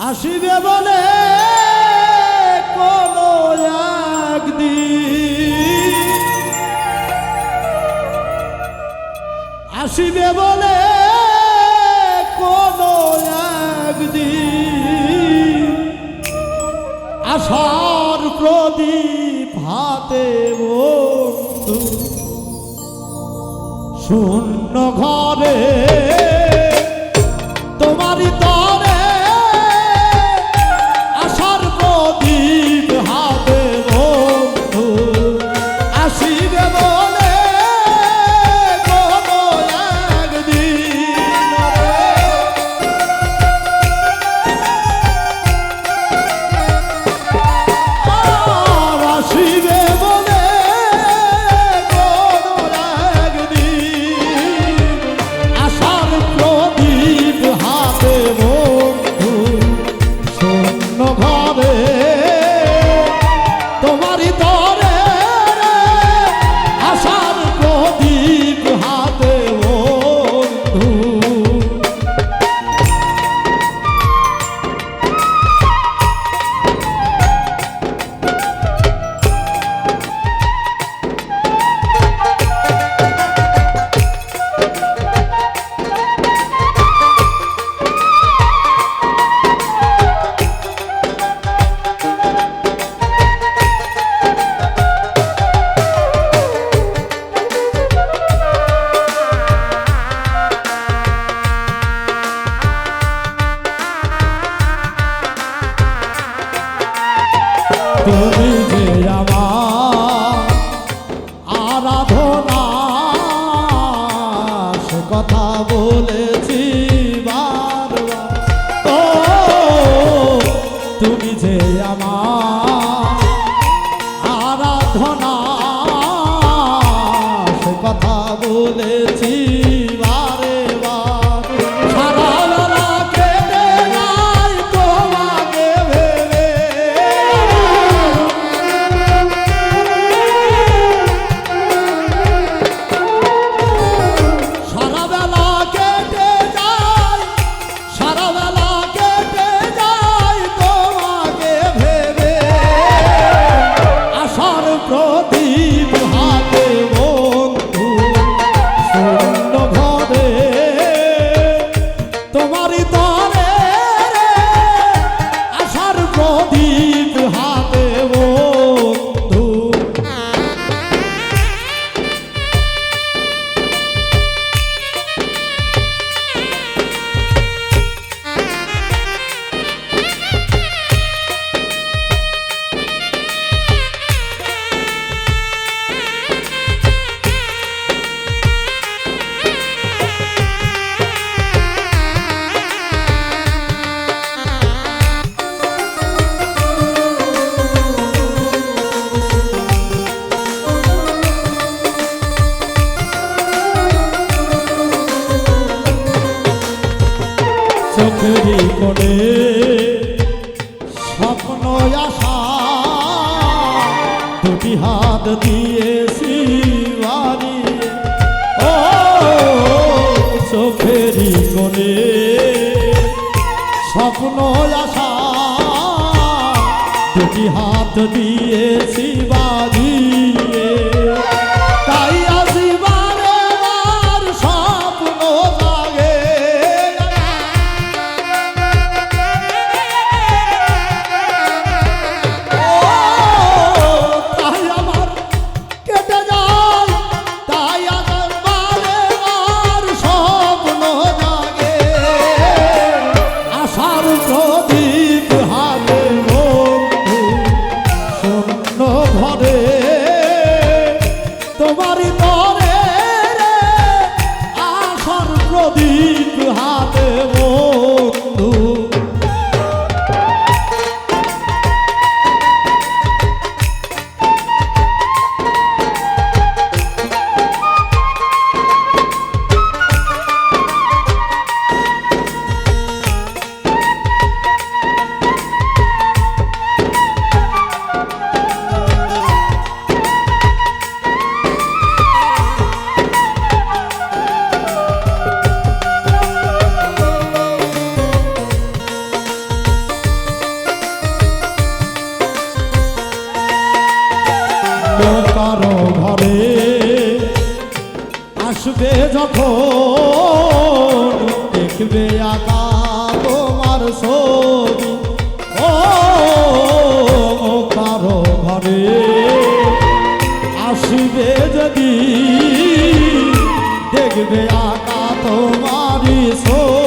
আসিবে বলে কোনো আসিবে বলে কোনো একদিন। আশার প্রদীপ হাতে বন্ধু শূন্য ঘরে তুমি যে আরাধনা। সে বলেছি বারবার। ও তুমি যে আরাধনা সে কথা বলেছি প্রদীপ। চোখেরই স্বপ্ন আশা দুটি হাত দিয়েছি বাড়ি। ও চোখেরই স্বপ্ন আশা দুটি হাত দিয়েছি যখন দেখবে আকা তোমার ছবি। ও কারও ঘরে আসবে যদি দেখবে আকা তোমারই ছবি।